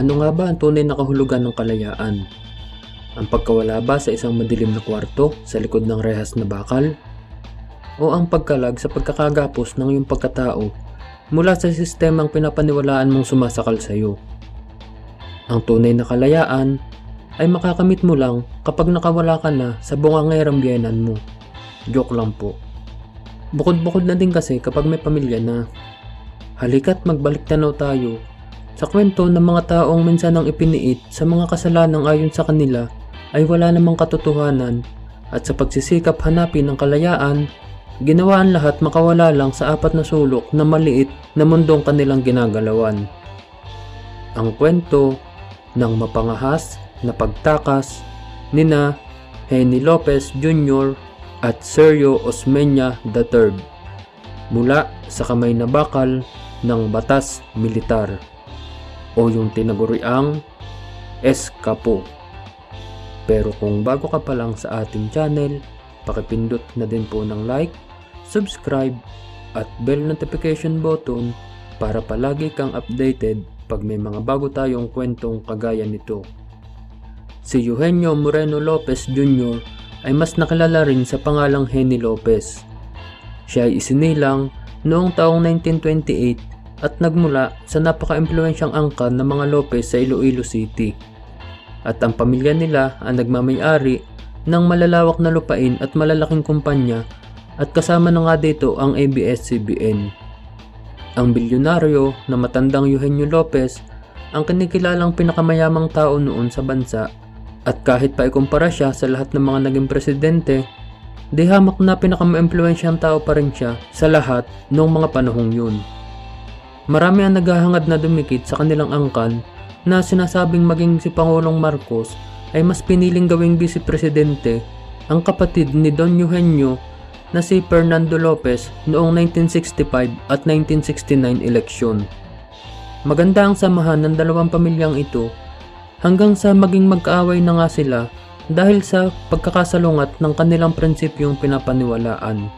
Ano nga ba ang tunay na kahulugan ng kalayaan? Ang pagkawala ba sa isang madilim na kwarto sa likod ng rehas na bakal? O ang pagkalag sa pagkakagapos ng iyong pagkatao mula sa sistemang pinapaniwalaan mong sumasakal sa iyo? Ang tunay na kalayaan ay makakamit mo lang kapag nakawala ka na sa bungangerang biyenan mo. Joke lang po. Bukod-bukod na din kasi kapag may pamilya na. Halika't magbalik tanaw tayo sa kwento ng mga taong minsan ang ipiniit sa mga kasalanang ayon sa kanila ay wala namang katotohanan at sa pagsisikap hanapin ng kalayaan, ginawa ang lahat makawala lang sa apat na sulok na maliit na mundong kanilang ginagalawan. Ang kwento ng mapangahas na pagtakas nina Henny Lopez Jr. at Sergio Osmeña III mula sa kamay na bakal ng batas militar o yung tinaguriang Eskapo. Pero kung bago ka pa lang sa ating channel, pakipindot na din po ng like, subscribe, at bell notification button para palagi kang updated pag may mga bago tayong kwentong kagaya nito. Si Eugenio Moreno Lopez Jr. ay mas nakilala rin sa pangalang Henny Lopez. Siya ay isinilang noong taong 1928 at nagmula sa napaka-impluensyang angkan ng mga Lopez sa Iloilo City. At ang pamilya nila ang nagmamayari ng malalawak na lupain at malalaking kumpanya at kasama na nga dito ang ABS-CBN. Ang bilyonaryo na matandang Eugenio Lopez ang kinikilalang pinakamayamang tao noon sa bansa at kahit pa ikumpara siya sa lahat ng mga naging presidente, di hamak na pinakama-impluensyang tao pa rin siya sa lahat noong mga panahong yun. Marami ang naghahangad na dumikit sa kanilang angkan na sinasabing maging si Pangulong Marcos ay mas piniling gawing vice-presidente ang kapatid ni Don Eugenio na si Fernando Lopez noong 1965 at 1969 eleksyon. Maganda ang samahan ng dalawang pamilyang ito hanggang sa maging magkaaway na nga sila dahil sa pagkakasalungat ng kanilang prinsipyong pinapaniwalaan.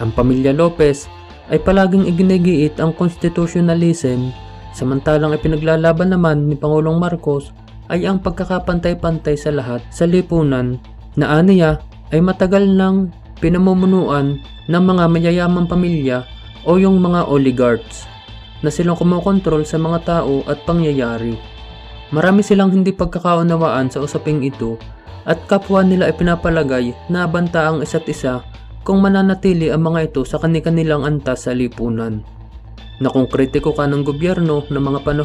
Ang pamilya Lopez ay palaging iginigiit ang constitutionalism samantalang ipinaglalaban naman ni Pangulong Marcos ay ang pagkakapantay-pantay sa lahat sa lipunan na aniya ay matagal nang pinamumunuan ng mga mayayamang pamilya o yung mga oligarchs na silang kumokontrol sa mga tao at pangyayari. Marami silang hindi pagkakaunawaan sa usaping ito at kapwa nila ay pinapalagay na banta ang isa't isa kung mananatili ang mga ito sa kanilang antas sa lipunan. Na kung kritiko ka ng gobyerno ng mga panahon